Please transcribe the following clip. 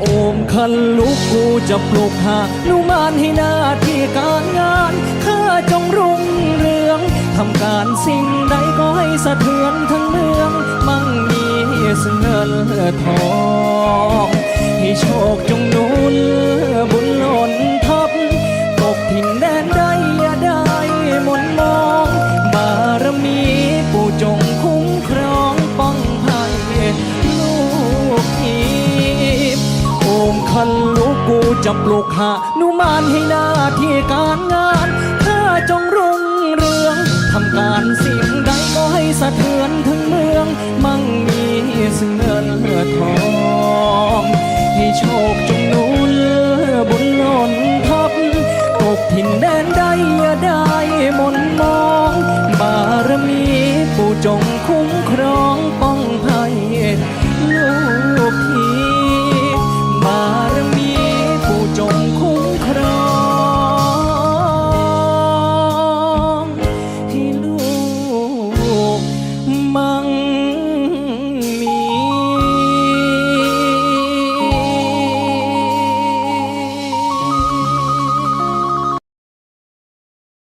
โอมคันลุกกูจะปลุกหานุมานให้หน้าที่การงานข้าจงรุ่งเรืองทำการสิ่งใดก็ให้สะเทือนทั้งเมือง มั่งมีซึ่งเงินทองให้โชคจง จะปลุกหานุมานให้หน้าที่การงานเธาจงรุ่งเรืองทำการสิ่งใดก็ให้สะเทือนถึงเมือง มั่งมีซึ่งเงินเลอทองให้โชคจงนูนเลือบุญล้นทับตกถิ่นแดนใดอย่าได้มนมอง บารมีปู่จงคุ้มครอง